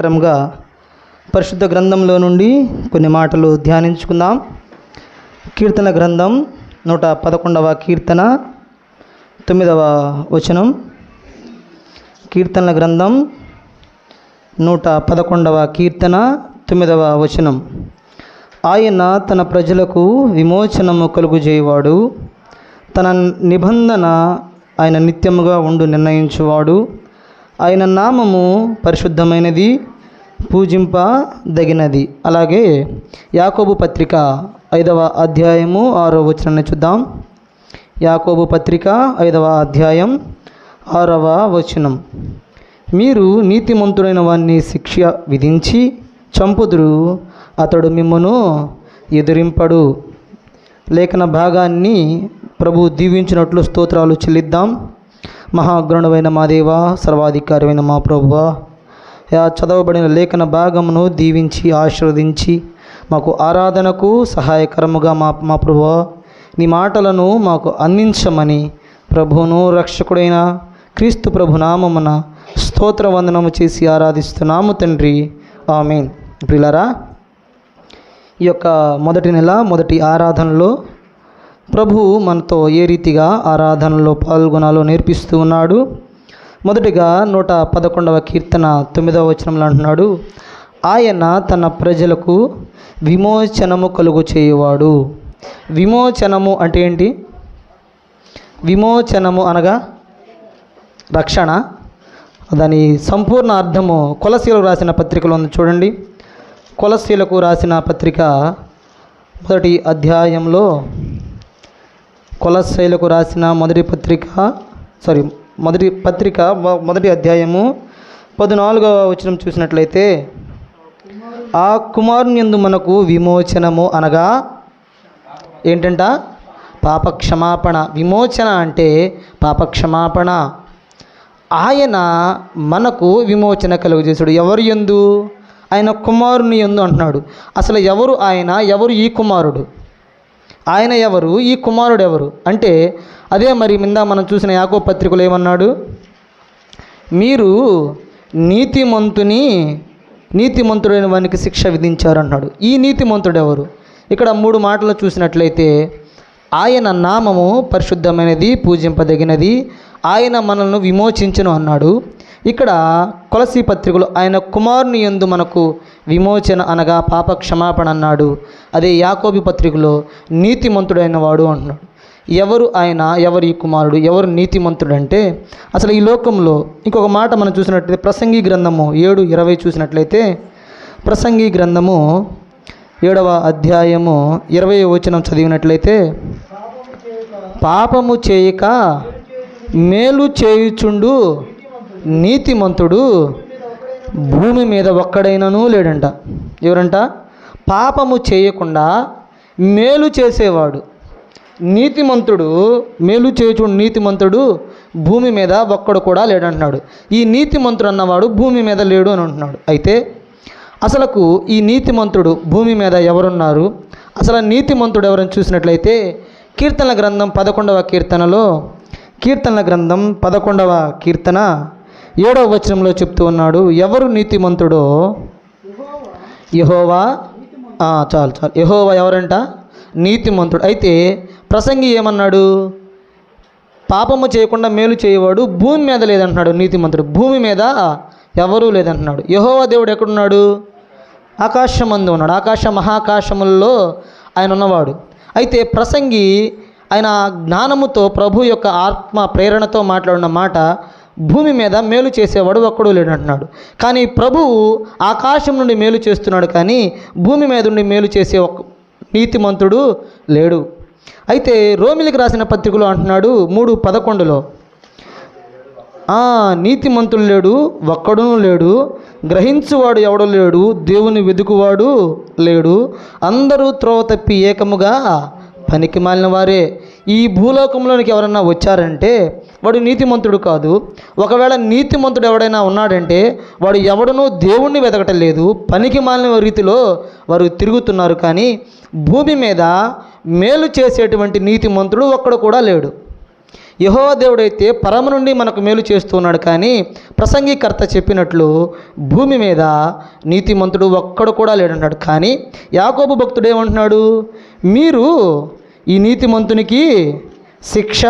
సహాయకరంగా పరిశుద్ధ గ్రంథంలో నుండి కొన్ని మాటలు ధ్యానించుకుందాం. కీర్తన గ్రంథం నూట పదకొండవ కీర్తన తొమ్మిదవ వచనం. కీర్తనల గ్రంథం నూట పదకొండవ కీర్తన తొమ్మిదవ వచనం. ఆయన తన ప్రజలకు విమోచనము కలుగుజేయవాడు. తన నిబంధన ఆయన నిత్యముగా ఉండు నిర్ణయించువాడు. ఆయన నామము పరిశుద్ధమైనది పూజింపదగినది. అలాగే యాకోబు పత్రిక ఐదవ అధ్యాయము ఆరో వచనాన్ని చూద్దాం. యాకోబు పత్రిక ఐదవ అధ్యాయం ఆరవ వచనం. మీరు నీతిమంతుడైన వారిని శిక్ష విధించి చంపుదురు అతడు మిమ్మను ఎదిరింపడు. లేఖన భాగాన్ని ప్రభు దీవించినట్లు స్తోత్రాలు చెల్లిద్దాం. మహాగ్రుణువైన మా దేవ సర్వాధికారమైన మా ప్రభువ చదవబడిన లేఖన భాగమును దీవించి ఆశీర్వదించి మాకు ఆరాధనకు సహాయకరముగా మా మా ప్రభువ నీ మాటలను మాకు అందించమని ప్రభువును రక్షకుడైన క్రీస్తు ప్రభు నామమున స్తోత్ర వందనము చేసి ఆరాధిస్తున్నాము తండ్రి. ఆమెన్. ప్రిలరా ఈ యొక్క మొదటి నెల మొదటి ఆరాధనలో ప్రభు మనతో ఏ రీతిగా ఆరాధనలో పాల్గొనాలో నేర్పిస్తూ ఉన్నాడు? మొదటిగా నూట పదకొండవ కీర్తన తొమ్మిదవ వచనంలో అంటున్నాడు ఆయన తన ప్రజలకు విమోచనము కలుగు చేయువాడు. విమోచనము అంటే ఏంటి? విమోచనము అనగా రక్షణ. దాని సంపూర్ణ అర్థము కొలసీలకు రాసిన పత్రికలో ఉంది చూడండి. కొలసీలకు రాసిన పత్రిక మొదటి అధ్యాయంలో కొలశైలకు రాసిన మొదటి పత్రిక సారీ మొదటి పత్రిక మొదటి అధ్యాయము పద్నాలుగవ వచనం చూసినట్లయితే ఆ కుమారుని యందు మనకు విమోచనము అనగా ఏంటంట? పాప క్షమాపణ విమోచన అంటే పాప క్షమాపణ ఆయన మనకు విమోచన కలుగజేశాడు. ఎవరు ఎందు ఆయన కుమారుని ఎందు అంటున్నాడు. అసలు ఎవరు ఆయన? ఎవరు ఈ కుమారుడు? ఆయన ఎవరు? ఈ కుమారుడు ఎవరు? అంటే అదే మరి మింద మనం చూసిన యాకో పత్రికలు ఏమన్నాడు? మీరు నీతిమంతుని నీతిమంతుడైన వానికి శిక్ష విధించారు అన్నాడు ఈ నీతిమంతుడు ఎవరు? ఇక్కడ మూడు మాటలు చూసినట్లయితే ఆయన నామము పరిశుద్ధమైనది పూజింపదగినది ఆయన మనల్ని విమోచించను అన్నాడు. ఇక్కడ కొలసి పత్రికలు ఆయన కుమారుని యందు మనకు విమోచన అనగా పాప క్షమాపణ అన్నాడు. అదే యాకోబి పత్రికలో నీతిమంతుడైన వాడు అంటున్నాడు. ఎవరు ఆయన ఎవరు ఈ కుమారుడు ఎవరు నీతిమంతుడు అంటే అసలు ఈ లోకంలో ఇంకొక మాట మనం చూసినట్లయితే ప్రసంగి గ్రంథము ఏడు ఇరవై చూసినట్లయితే ప్రసంగి గ్రంథము ఏడవ అధ్యాయము ఇరవై వచనం చదివినట్లయితే పాపము చేయక మేలు చేయుచుండు నీతిమంతుడు భూమి మీద ఒక్కడైనను లేడంట. ఎవరంట? పాపము చేయకుండా మేలు చేసేవాడు. నీతిమంతుడు మేలు చేయుచుండు నీతిమంతుడు భూమి మీద ఒక్కడు కూడా లేడంటున్నాడు. ఈ నీతిమంతుడు అన్నవాడు భూమి మీద లేడు అని అంటున్నాడు. అయితే అసలకు ఈ నీతిమంతుడు భూమి మీద ఎవరున్నారు? అసలు నీతిమంతుడు ఎవరని చూసినట్లయితే కీర్తనల గ్రంథం పదకొండవ కీర్తనలో కీర్తనల గ్రంథం పదకొండవ కీర్తన ఏడవ వచనంలో చెప్తూ ఉన్నాడు ఎవరు నీతిమంతుడో? యహోవా? చాలు చాలు. యహోవా ఎవరంట? నీతిమంతుడు. అయితే ప్రసంగి ఏమన్నాడు? పాపము చేయకుండా మేలు చేయవాడు భూమి మీద లేదంటున్నాడు నీతిమంతుడు. భూమి మీద ఎవరూ లేదంటున్నాడు. యహోవా దేవుడు ఎక్కడున్నాడు? ఆకాశమందు ఉన్నాడు. ఆకాశ మహాకాశముల్లో ఆయన ఉన్నవాడు. అయితే ప్రసంగి ఆయన జ్ఞానముతో ప్రభు యొక్క ఆత్మ ప్రేరణతో మాట్లాడిన మాట భూమి మీద మేలు చేసేవాడు ఒక్కడు లేడంటున్నాడు కానీ ప్రభువు ఆకాశం నుండి మేలు చేస్తున్నాడు కానీ భూమి మీద నుండి మేలు చేసే ఒక నీతిమంతుడు లేడు. అయితే రోమిలికి రాసిన పత్రికలో అంటున్నాడు మూడు పదకొండులో నీతిమంతుడు లేడు ఒక్కడూ లేడు గ్రహించువాడు ఎవడు లేడు దేవుని వెదుకువాడు లేడు అందరూ త్రోవ తప్పి ఏకముగా పనికి మాలిన వారే ఈ భూలోకంలోనికి ఎవరన్నా వచ్చారంటే వాడు నీతిమంతుడు కాదు. ఒకవేళ నీతిమంతుడు ఎవడైనా ఉన్నాడంటే వాడు ఎవడనూ దేవుణ్ణి వెతకటం లేదు పనికి మాలిన రీతిలో వారు తిరుగుతున్నారు కానీ భూమి మీద మేలు చేసేటువంటి నీతిమంతుడు ఒక్కడు కూడా లేడు. యహో దేవుడైతే పరమ నుండి మనకు మేలు చేస్తున్నాడు కానీ ప్రసంగీకర్త చెప్పినట్లు భూమి మీద నీతిమంతుడు ఒక్కడు కూడా లేడన్నాడు. కానీ యాకోబు భక్తుడు ఏమంటున్నాడు? మీరు ఈ నీతిమంతునికి శిక్ష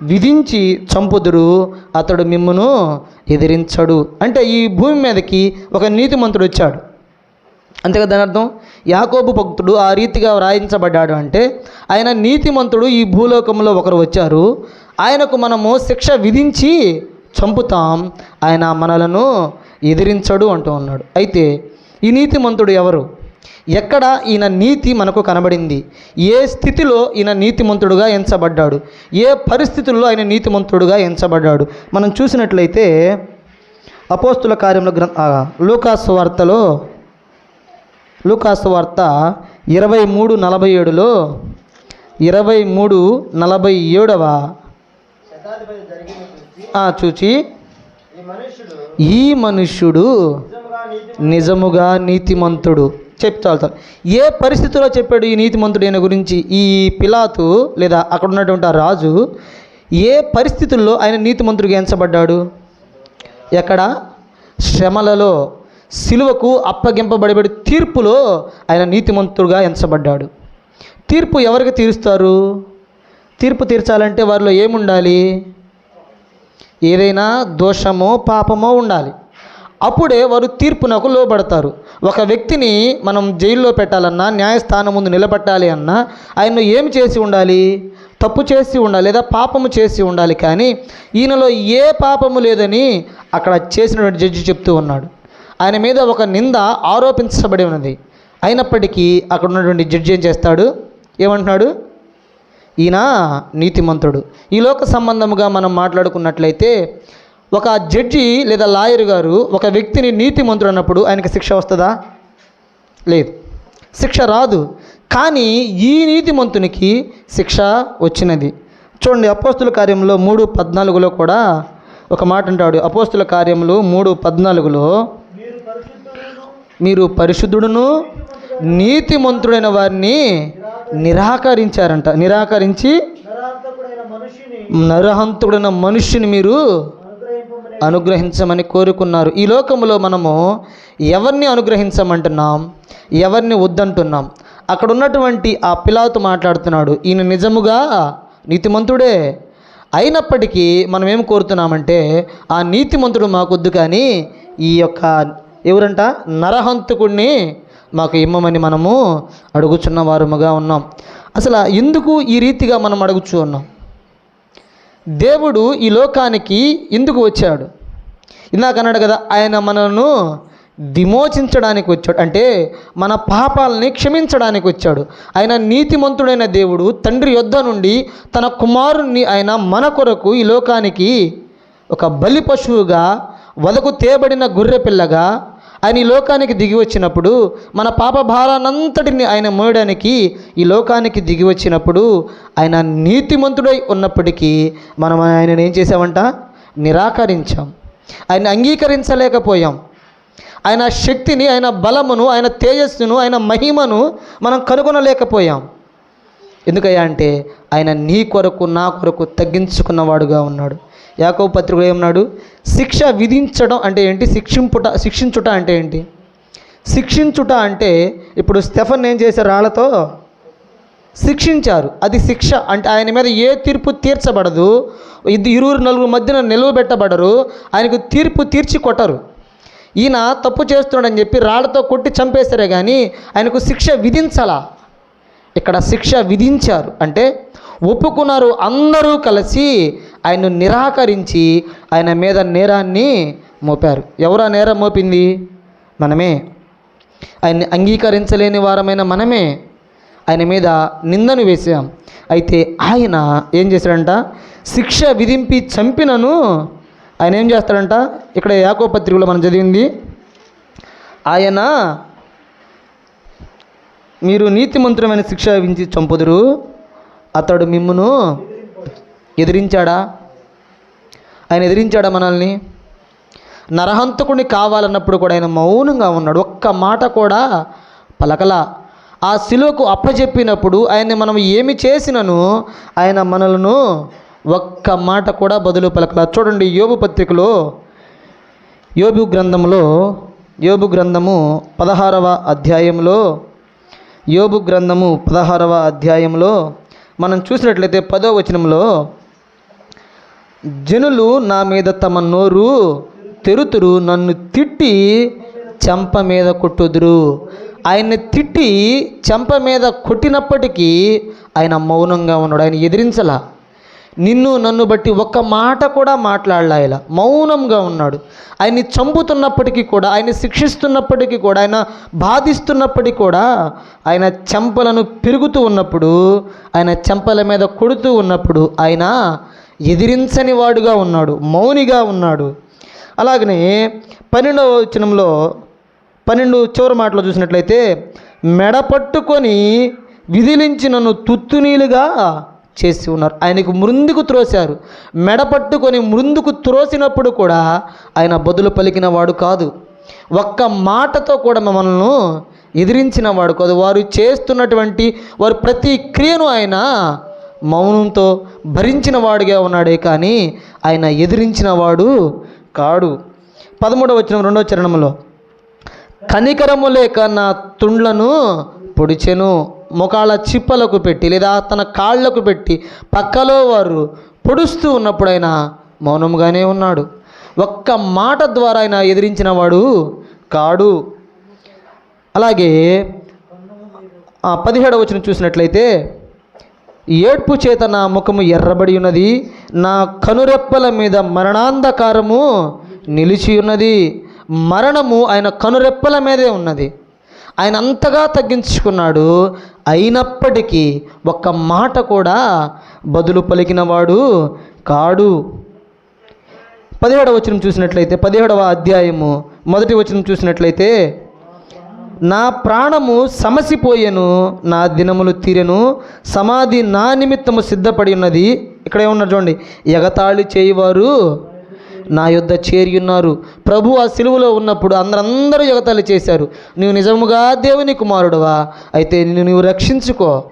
విధించి చంపుదురు. అతడు మిమ్మును ఎదిరించడు. అంటే ఈ భూమి మీదకి ఒక నీతిమంతుడు వచ్చాడు. అంతే కదా దాని అర్థం? యాకోబు భక్తుడు ఆ రీతిగా వ్రాయించబడ్డాడు అంటే ఆయన నీతిమంతుడు ఈ భూలోకంలో ఒకరు వచ్చారు. ఆయనకు మనము శిక్ష విధించి చంపుతాం. ఆయన మనలను ఎదిరించడు అంటూ ఉన్నాడు. అయితే ఈ నీతిమంతుడు ఎవరు? ఎక్కడ ఈయన నీతి మనకు కనబడింది? ఏ స్థితిలో ఈయన నీతిమంతుడుగా ఎంచబడ్డాడు? ఏ పరిస్థితుల్లో ఆయన నీతిమంతుడుగా ఎంచబడ్డాడు? మనం చూసినట్లయితే అపోస్తుల కార్యంలో గ్రం లూకాసు వార్తలో లూకాసు వార్త ఇరవై మూడు నలభై ఏడులో ఇరవై మూడు నలభై ఏడవ ఆ, చూచి. ఈ మనుష్యుడు నిజముగా నీతిమంతుడు. చెప్తాను ఏ పరిస్థితిలో చెప్పాడు ఈ నీతిమంతుడు ఈయన గురించి? ఈ పిలాతు లేదా అక్కడ ఉన్నటువంటి ఆ రాజు ఏ పరిస్థితుల్లో ఆయన నీతిమంతుడిగా ఎంచబడ్డాడు? ఎక్కడ? శ్రమలలో సిలువకు అప్పగింపబడబడి తీర్పులో ఆయన నీతిమంతుడుగా ఎంచబడ్డాడు. తీర్పు ఎవరికి తీరుస్తారు? తీర్పు తీర్చాలంటే వారిలో ఏముండాలి? ఏదైనా దోషమో పాపమో ఉండాలి. అప్పుడే వారు తీర్పునకు లోబడతారు. ఒక వ్యక్తిని మనం జైల్లో పెట్టాలన్నా న్యాయస్థానం ముందు నిలబెట్టాలి అన్నా ఆయన ఏమి చేసి ఉండాలి? తప్పు చేసి ఉండాలి లేదా పాపము చేసి ఉండాలి కానీ ఈయనలో ఏ పాపము లేదని అక్కడ చేసినటువంటి జడ్జి చెప్తూ ఉన్నాడు. ఆయన మీద ఒక నింద ఆరోపించబడి ఉన్నది. అయినప్పటికీ అక్కడ ఉన్నటువంటి జడ్జి ఏం చేస్తాడు? ఏమంటున్నాడు? ఈయన నీతిమంతుడు. ఈ లోక సంబంధముగా మనం మాట్లాడుకున్నట్లయితే ఒక జడ్జి లేదా లాయర్ గారు ఒక వ్యక్తిని నీతిమంతుడు అన్నప్పుడు ఆయనకి శిక్ష వస్తుందా? లేదు. శిక్ష రాదు. కానీ ఈ నీతిమంతునికి శిక్ష వచ్చినది. చూడండి అపోస్తుల కార్యంలో మూడు పద్నాలుగులో కూడా ఒక మాట అంటాడు. అపోస్తుల కార్యములు మూడు పద్నాలుగులో మీరు పరిశుద్ధుడును నీతిమంతుడైన వారిని నిరాకరించారంట. నిరాకరించి నరహంతుడైన మనుష్యుని మీరు అనుగ్రహించమని కోరుకున్నారు. ఈ లోకంలో మనము ఎవరిని అనుగ్రహించమంటున్నాం? ఎవరిని వద్దంటున్నాం? అక్కడ ఉన్నటువంటి ఆ పిలాతో మాట్లాడుతున్నాడు. ఈయన నిజముగా నీతిమంతుడే. అయినప్పటికీ మనం ఏం కోరుతున్నామంటే ఆ నీతిమంతుడు మాకొద్దు కానీ ఈ యొక్క ఎవరంట? నరహంతకుడిని మాకు ఇమ్మమని మనము అడుగుచున్న వారముగా ఉన్నాం. అసలు ఎందుకు ఈ రీతిగా మనం అడుగుచూ ఉన్నాం? దేవుడు ఈ లోకానికి ఎందుకు వచ్చాడు. ఇందాక అన్నాడు కదా ఆయన మనను విమోచించడానికి వచ్చాడు. అంటే మన పాపాలని క్షమించడానికి వచ్చాడు. ఆయన నీతిమంతుడైన దేవుడు తండ్రి యొద్ద నుండి తన కుమారుణ్ణి ఆయన మన కొరకు ఈ లోకానికి ఒక బలి పశువుగా వదకు తేబడిన గొర్రె పిల్లగా ఆయన ఈ లోకానికి దిగి వచ్చినప్పుడు మన పాప భారానంతటిని ఆయన మోయడానికి ఈ లోకానికి దిగి వచ్చినప్పుడు ఆయన నీతిమంతుడై ఉన్నప్పటికీ మనం ఆయనను ఏం చేసామంట నిరాకరించాం. ఆయన అంగీకరించలేకపోయాం. ఆయన శక్తిని ఆయన బలమును ఆయన తేజస్సును ఆయన మహిమను మనం కనుగొనలేకపోయాం. ఎందుకయ్యా అంటే ఆయన నీ కొరకు నా కొరకు తగ్గించుకున్నవాడుగా ఉన్నాడు. యాకోబు పత్రికలో ఏమన్నాడు శిక్ష విధించడం అంటే ఏంటి? శిక్షింపుట శిక్షించుట అంటే ఏంటి? శిక్షించుట అంటే ఇప్పుడు స్టెఫన్ ఏం చేశారు రాళ్ళతో శిక్షించారు. అది శిక్ష అంటే ఆయన మీద ఏ తీర్పు తీర్చబడదు. ఇది ఇరువురు నలుగురు మధ్యన నిలువబెట్టబడరు ఆయనకు తీర్పు తీర్చి కొట్టరు. ఈయన తప్పు చేస్తున్నాడని చెప్పి రాళ్ళతో కొట్టి చంపేశారే కానీ ఆయనకు శిక్ష విధించాలా? ఇక్కడ శిక్ష విధించారు. అంటే ఒప్పుకున్నారు అందరూ కలిసి ఆయన్ను నిరాకరించి ఆయన మీద నేరాన్ని మోపారు. ఎవరు ఆ నేరం మోపింది? మనమే. ఆయన్ని అంగీకరించలేని వారమైన మనమే. ఆయన మీద నిందను వేసాం అయితే ఆయన ఏం చేశాడంట? శిక్ష విధింపి చంపినను ఆయన ఏం చేస్తాడంట? ఇక్కడ యాకో పత్రికలో మనం చదివింది ఆయన మీరు నీతిమంతుడమైన శిక్ష విధించి చంపుదురు. అతడు మిమ్మును ఎదిరించాడా? ఆయన ఎదిరించాడా మనల్ని? నరహంతకుని కావాలన్నప్పుడు కూడా ఆయన మౌనంగా ఉన్నాడు. ఒక్క మాట కూడా పలకల. ఆ శిలువకు అప్పచెప్పినప్పుడు ఆయన్ని మనం ఏమి చేసినను ఆయన మనలను ఒక్క మాట కూడా బదులు పలకల. చూడండి యోబు పత్రికలో యోబు గ్రంథంలో యోబు గ్రంథము పదహారవ అధ్యాయంలో యోబు గ్రంథము పదహారవ అధ్యాయంలో మనం చూసినట్లయితే పదో వచనంలో జనులు నా మీద తమ నోరు తెరుతురు నన్ను తిట్టి చెంప మీద కొట్టుదురు. ఆయన్ని తిట్టి చెంప మీద కొట్టినప్పటికీ ఆయన మౌనంగా ఉన్నాడు ఆయన ఎదిరించలా. నిన్ను నన్ను బట్టి ఒక్క మాట కూడా మాట్లాడలా ఇలా మౌనంగా ఉన్నాడు. ఆయన్ని చంపుతున్నప్పటికీ కూడా ఆయన శిక్షిస్తున్నప్పటికీ కూడా ఆయన బాధిస్తున్నప్పటికీ కూడా ఆయన చెంపలను పెరుగుతూ ఉన్నప్పుడు ఆయన చెంపల మీద కొడుతూ ఉన్నప్పుడు ఆయన ఎదిరించని వాడుగా ఉన్నాడు మౌనిగా ఉన్నాడు. అలాగనే పన్నెండవ వచనంలో పన్నెండు చివరి మాటలో చూసినట్లయితే మెడ పట్టుకొని విధిలించి నన్ను తుత్తునీలుగా చేసి ఉన్నారు. ఆయనకు మృందుకు త్రోశారు. మెడ పట్టుకొని మృందుకు త్రోసినప్పుడు కూడా ఆయన బదులు పలికిన వాడు కాదు. ఒక్క మాటతో కూడా మమ్మల్ని ఎదిరించిన వాడు కాదు. వారు చేస్తున్నటువంటి వారు ప్రతి క్రియను ఆయన మౌనంతో భరించిన వాడుగా ఉన్నాడే కానీ ఆయన ఎదిరించిన వాడు కాడు. పదమూడవ వచ్చిన రెండవ చరణంలో కనికరము లేక నా తుండ్లను పొడిచెను. ముఖాల చిప్పలకు పెట్టి లేదా తన కాళ్ళకు పెట్టి పక్కలో వారు పొడుస్తూ ఉన్నప్పుడు ఆయన మౌనంగానే ఉన్నాడు. ఒక్క మాట ద్వారా ఆయన ఎదిరించిన వాడు కాడు. అలాగే పదిహేడవ వచనం చూసినట్లయితే ఏడ్పు చేత నా ముఖము ఎర్రబడి ఉన్నది. నా కనురెప్పల మీద మరణాంధకారము నిలిచి ఉన్నది. మరణము ఆయన కనురెప్పల మీదే ఉన్నది. ఆయన అంతగా తగ్గించుకున్నాడు. అయినప్పటికీ ఒక్క మాట కూడా బదులు పలికినవాడు కాడు. పదిహేడవ వచనం చూసినట్లయితే పదిహేడవ అధ్యాయము మొదటి వచనం చూసినట్లయితే నా ప్రాణము సమసిపోయెను నా దినములు తీరెను సమాధి నా నిమిత్తము సిద్ధపడి ఉన్నది. ఇక్కడ ఏమన్నారు చూడండి. ఎగతాళి చేయువారు నా యొద్ద చేరి ఉన్నారు. ప్రభు ఆ సిలువలో ఉన్నప్పుడు అందరందరూ ఎగతాళి చేశారు. నువ్వు నిజముగా దేవుని కుమారుడువా? అయితే నిన్ను నీవు రక్షించుకో.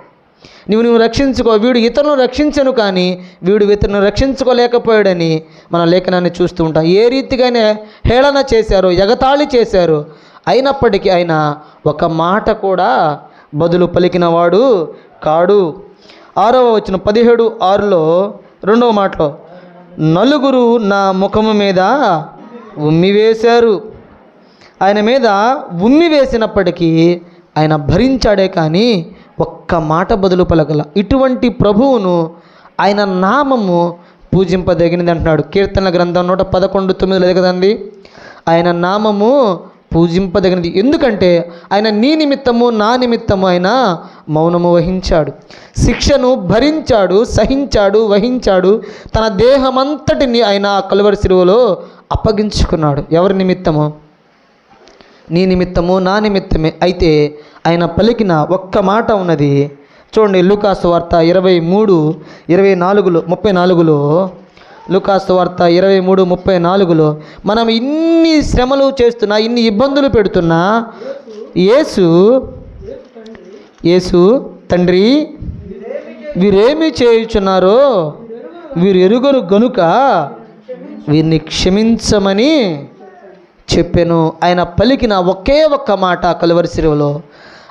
నువ్వు నువ్వు రక్షించుకో. వీడు ఇతరులను రక్షించను కానీ వీడు ఇతరులను రక్షించుకోలేకపోయాడని మన లేఖనాన్ని చూస్తూ ఉంటాం. ఏ రీతిగానే హేళన చేశారు ఎగతాళి చేశారు. అయినప్పటికీ ఆయన ఒక మాట కూడా బదులు పలికినవాడు కాడు. ఆరవ వచ్చిన పదిహేడు ఆరులో రెండవ మాటలో నలుగురు నా ముఖము మీద ఉమ్మి వేశారు. ఆయన మీద ఉమ్మి వేసినప్పటికీ ఆయన భరించాడే కానీ ఒక్క మాట బదులు పలకల. ఇటువంటి ప్రభువును ఆయన నామము పూజింపదగినది అంటున్నాడు. కీర్తన గ్రంథం నూట పదకొండు తొమ్మిదిలో కదండి ఆయన నామము పూజింపదగినది. ఎందుకంటే ఆయన నీ నిమిత్తము నా నిమిత్తము ఆయన మౌనము వహించాడు. శిక్షను భరించాడు సహించాడు వహించాడు. తన దేహమంతటిని ఆయన ఆ కలువరి శిరువులో అప్పగించుకున్నాడు. ఎవరి నిమిత్తము? నీ నిమిత్తము నా నిమిత్తమే. అయితే ఆయన పలికిన ఒక్క మాట ఉన్నది. చూడండి లూకాసు వార్త ఇరవై మూడు ఇరవై నాలుగులో ముప్పై నాలుగులో లుకాస్తు వార్త ఇరవై మూడు ముప్పై నాలుగులో మనం ఇన్ని శ్రమలు చేస్తున్నా ఇన్ని ఇబ్బందులు పెడుతున్నా యేసు యేసు తండ్రి వీరేమి చేయుచున్నారో వీరు ఎరుగరు గనుక వీరిని క్షమించమని చెప్పాను. ఆయన పలికిన ఒకే ఒక్క మాట కలువరి శిలువలో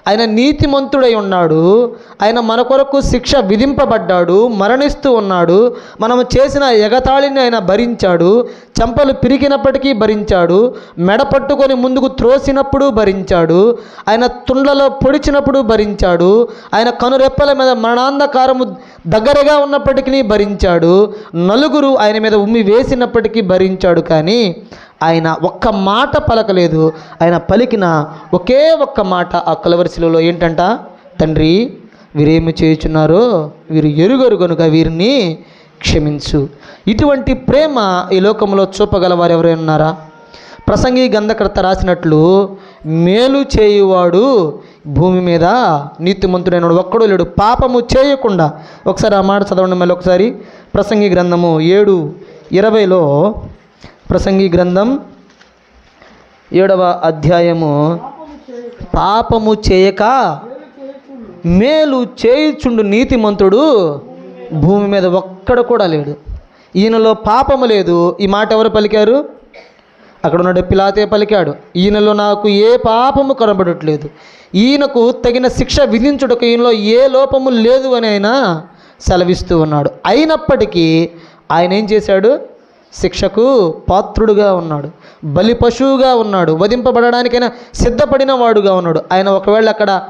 ఆయన నీతిమంతుడై ఉన్నాడు. ఆయన మన కొరకు శిక్ష విధింపబడ్డాడు. మరణిస్తూ ఉన్నాడు. మనము చేసిన ఎగతాళిని ఆయన భరించాడు. చెంపలు పిరికినప్పటికీ భరించాడు. మెడ పట్టుకొని ముందుకు త్రోసినప్పుడు భరించాడు. ఆయన తుండ్లలో పొడిచినప్పుడు భరించాడు. ఆయన కనురెప్పల మీద మరణాంధకారము దగ్గరగా ఉన్నప్పటికీ భరించాడు. నలుగురు ఆయన మీద ఉమ్మి వేసినప్పటికీ భరించాడు కానీ ఆయన ఒక్క మాట పలకలేదు. ఆయన పలికిన ఒకే ఒక్క మాట ఆ కలవరిశిలలో ఏంటంట? తండ్రి వీరేమి చేయుచున్నారో వీరు ఎరుగరు కనుక వీరిని క్షమించు. ఇటువంటి ప్రేమ ఈ లోకంలో చూపగలవారు ఎవరైనా ఉన్నారా? ప్రసంగి గంధకర్త రాసినట్లు మేలు చేయువాడు భూమి మీద నీతిమంతుడైన ఒక్కడు లేడు పాపము చేయకుండా. ఒకసారి ఆ మాట చదవండి మళ్ళీ ఒకసారి. ప్రసంగి గ్రంథము ఏడు ఇరవైలో ప్రసంగి గ్రంథం ఏడవ అధ్యాయము. పాపము చేయక మేలు చేయుచుండు నీతిమంతుడు భూమి మీద ఒక్కడ కూడా లేడు. ఈయనలో పాపము లేదు. ఈ మాట ఎవరు పలికారు? అక్కడ ఉన్నాడు పిలాతే పలికాడు. ఈయనలో నాకు ఏ పాపము కనబడట్లేదు. ఈయనకు తగిన శిక్ష విధించుటకు ఈయనలో ఏ లోపము లేదు అని ఆయన సెలవిస్తూ ఉన్నాడు. అయినప్పటికీ ఆయన ఏం చేశాడు? శిక్షకు పాత్రుడుగా ఉన్నాడు బలి పశువుగా ఉన్నాడు వధింపబడడానికైనా సిద్ధపడిన వాడుగా ఉన్నాడు. ఆయన ఒకవేళ అక్కడ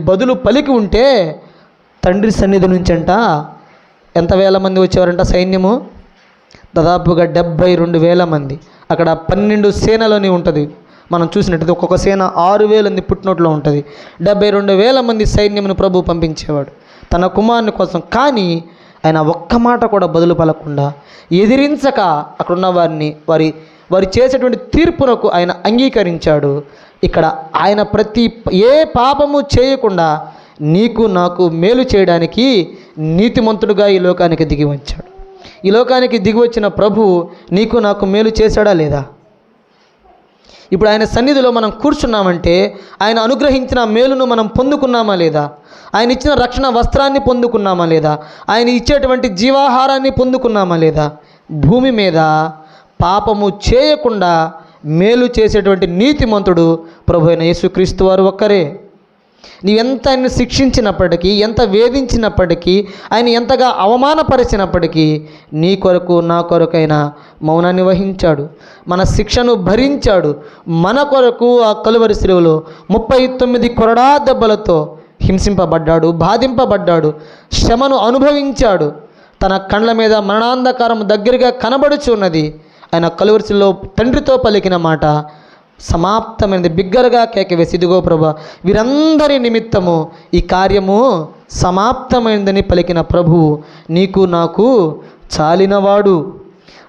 బదులు పలికి ఉంటే తండ్రి సన్నిధి నుంచి అంట ఎంత వేల మంది వచ్చేవారంట సైన్యము? దాదాపుగా డెబ్భై రెండు వేల మంది. అక్కడ పన్నెండు సేనలని ఉంటుంది. మనం చూసినట్టయితే ఒక్కొక్క సేన ఆరు వేలంది పుట్టినట్లో ఉంటుంది. డెబ్బై రెండు వేల మంది సైన్యమును ప్రభు పంపించేవాడు. తన కుమారుని కోసం కానీ ఆయన ఒక్క మాట కూడా బదులు పలకుండా ఎదిరించక అక్కడున్న వారిని వారి వారి చేసేటువంటి తీర్పునకు ఆయన అంగీకరించాడు. ఇక్కడ ఆయన ప్రతి ఏ పాపము చేయకుండా నీకు నాకు మేలు చేయడానికి నీతిమంతుడుగా ఈ లోకానికి దిగి వచ్చాడు. ఈ లోకానికి దిగి వచ్చిన ప్రభు నీకు నాకు మేలు చేశాడా లేదా? ఇప్పుడు ఆయన సన్నిధిలో మనం కూర్చున్నామంటే ఆయన అనుగ్రహించిన మేలును మనం పొందుకున్నామా లేదా? ఆయన ఇచ్చిన రక్షణ వస్త్రాన్ని పొందుకున్నామా లేదా? ఆయన ఇచ్చేటువంటి జీవాహారాన్ని పొందుకున్నామా లేదా? భూమి మీద పాపము చేయకుండా మేలు చేసేటువంటి నీతిమంతుడు ప్రభు అయిన యేసుక్రీస్తు వారు ఒక్కరే. నీవెంత ఆయన్ని శిక్షించినప్పటికీ ఎంత వేధించినప్పటికీ ఆయన ఎంతగా అవమానపరిచినప్పటికీ నీ కొరకు నా కొరకైనా మౌనాన్ని వహించాడు. మన శిక్షను భరించాడు. మన కొరకు ఆ కలువరి శిలువలో ముప్పై తొమ్మిది కొరడా దెబ్బలతో హింసింపబడ్డాడు బాధింపబడ్డాడు శ్రమను అనుభవించాడు. తన కండ్ల మీద మరణాంధకారం దగ్గరగా కనబడుచున్నది. ఆయన కలువరిశిలో తండ్రితో పలికిన మాట సమాప్తమైనది. బిగ్గరగా కేకవేసి ఇదిగో ప్రభా వీరందరి నిమిత్తము ఈ కార్యము సమాప్తమైందని పలికిన ప్రభువు నీకు నాకు చాలినవాడు.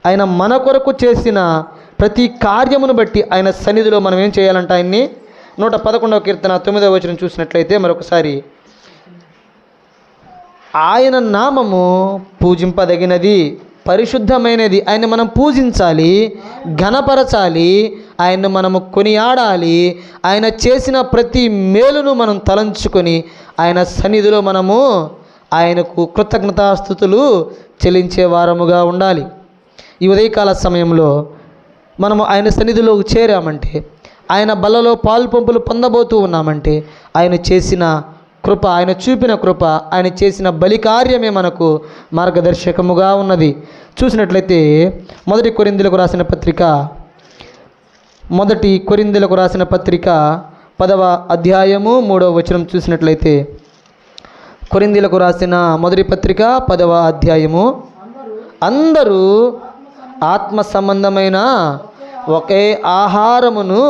ఆయన మన కొరకు చేసిన ప్రతి కార్యమును బట్టి ఆయన సన్నిధిలో మనం ఏం చేయాలంట ఆయన్ని? నూట పదకొండవ కీర్తన తొమ్మిదవ వచనం చూసినట్లయితే మరొకసారి. ఆయన నామము పూజింపదగినది పరిశుద్ధమైనది ఆయన మనం పూజించాలి ఘనపరచాలి ఆయన్ను మనము కొనియాడాలి. ఆయన చేసిన ప్రతి మేలును మనం తలంచుకొని ఆయన సన్నిధిలో మనము ఆయనకు కృతజ్ఞతాస్థుతులు చెల్లించే వారముగా ఉండాలి. ఈ ఉదయకాల సమయంలో మనము ఆయన సన్నిధిలో చేరామంటే ఆయన బలలో పాలు పంపులు పొందబోతూ ఉన్నామంటే ఆయన చేసిన కృప ఆయన చూపిన కృప ఆయన చేసిన బలి కార్యమే మనకు మార్గదర్శకముగా ఉన్నది. చూసినట్లయితే మొదటి కొరిందులకు రాసిన పత్రిక మొదటి కొరిందులకు రాసిన పత్రిక పదవ అధ్యాయము మూడవ వచనం చూసినట్లయితే కొరిందీలకు రాసిన మొదటి పత్రిక పదవ అధ్యాయము. అందరూ ఆత్మ సంబంధమైన ఒకే ఆహారమును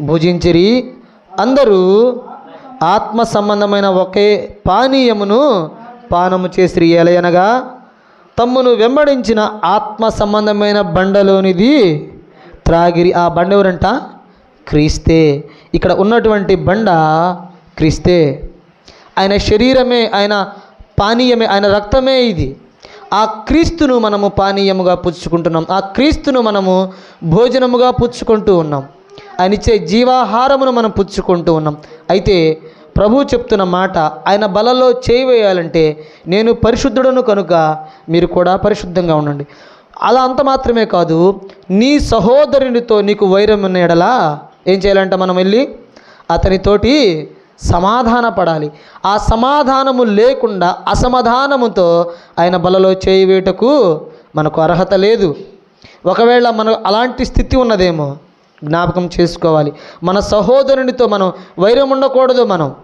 భుజించిరి. అందరూ ఆత్మ సంబంధమైన ఒకే పానీయమును పానము చేసిరి ఎలయనగా తమ్మును వెంబడించిన ఆత్మ సంబంధమైన బండలోనిది త్రాగిరి ఆ బండ ఎవరంట? క్రీస్తే. ఇక్కడ ఉన్నటువంటి బండ క్రీస్తే. ఆయన శరీరమే ఆయన పానీయమే ఆయన రక్తమే ఇది. ఆ క్రీస్తును మనము పానీయముగా పుచ్చుకుంటున్నాం. ఆ క్రీస్తును మనము భోజనముగా పుచ్చుకుంటూ ఉన్నాం. ఆయన ఇచ్చే జీవాహారమును మనం పుచ్చుకుంటూ ఉన్నాం. అయితే ప్రభు చెప్తున్న మాట ఆయన బలలో చేయి వేయాలంటే నేను పరిశుద్ధుడను కనుక మీరు కూడా పరిశుద్ధంగా ఉండండి. అలా అంత మాత్రమే కాదు నీ సహోదరునితో నీకు వైరం ఉన్న ఎడలా ఏం చేయాలంట మనం వెళ్ళి? అతనితోటి సమాధాన పడాలి. ఆ సమాధానము లేకుండా అసమాధానముతో ఆయన బలలో చేయవేటకు మనకు అర్హత లేదు. ఒకవేళ మన అలాంటి స్థితి ఉన్నదేమో జ్ఞాపకం చేసుకోవాలి. మన సహోదరునితో మనం వైరం ఉండకూడదు మనం.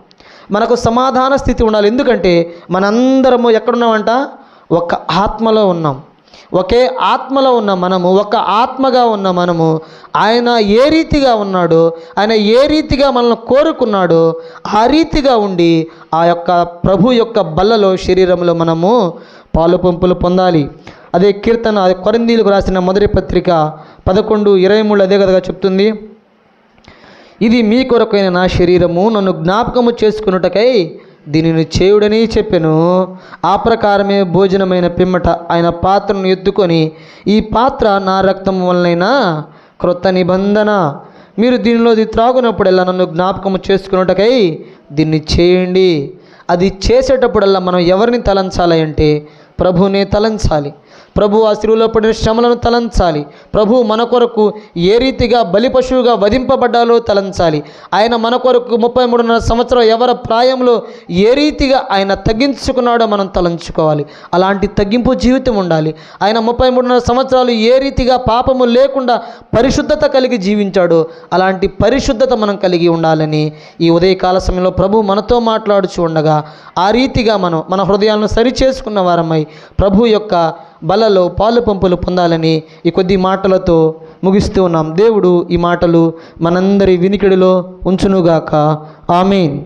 మనకు సమాధాన స్థితి ఉండాలి. ఎందుకంటే మనందరము ఎక్కడున్నామంట? ఒక ఆత్మలో ఉన్నాం. ఒకే ఆత్మలో ఉన్న మనము ఒక ఆత్మగా ఉన్న మనము ఆయన ఏ రీతిగా ఉన్నాడో ఆయన ఏ రీతిగా మనల్ని కోరుకున్నాడో ఆ రీతిగా ఉండి ఆ యొక్క ప్రభు యొక్క బల్లలో శరీరంలో మనము పాలు పంపులు పొందాలి. అదే కీర్తన అదే కొరందీలకు రాసిన మొదటి పత్రిక పదకొండు ఇరవై మూడు అదే కదగా చెప్తుంది. ఇది మీ కొరకైన నా శరీరము నన్ను జ్ఞాపకము చేసుకున్నటకై దీనిని చేయుడని చెప్పెను. ఆ ప్రకారమే భోజనమైన పిమ్మట ఆయన పాత్రను ఎత్తుకొని ఈ పాత్ర నా రక్తం వలనైనా క్రొత్త నిబంధన. మీరు దీనిలో ఇది త్రాగునప్పుడల్లా నన్ను జ్ఞాపకము చేసుకున్నటకై దీన్ని చేయండి. అది చేసేటప్పుడల్లా మనం ఎవరిని తలంచాలి అంటే ప్రభునే తలంచాలి. ప్రభు ఆ శిలువలో పడిన శ్రమలను తలంచాలి. ప్రభు మన కొరకు ఏ రీతిగా బలి పశువుగా వధింపబడ్డాలో తలంచాలి. ఆయన మన కొరకు ముప్పై మూడున్నర సంవత్సరం ఎవరి ప్రాయంలో ఏ రీతిగా ఆయన తగ్గించుకున్నాడో మనం తలంచుకోవాలి. అలాంటి తగ్గింపు జీవితం ఉండాలి. ఆయన ముప్పై మూడున్నర సంవత్సరాలు ఏ రీతిగా పాపము లేకుండా పరిశుద్ధత కలిగి జీవించాడో అలాంటి పరిశుద్ధత మనం కలిగి ఉండాలని ఈ ఉదయకాల సమయంలో ప్రభు మనతో మాట్లాడుచు ఉండగా ఆ రీతిగా మనం మన హృదయాలను సరిచేసుకున్న వారమై ప్రభు యొక్క బలలో పాలు పంపులు పొందాలని ఈ కొద్ది మాటలతో ముగిస్తూ ఉన్నాం. దేవుడు ఈ మాటలు మనందరి వినికిడిలో ఉంచునుగాక. ఆమెన్.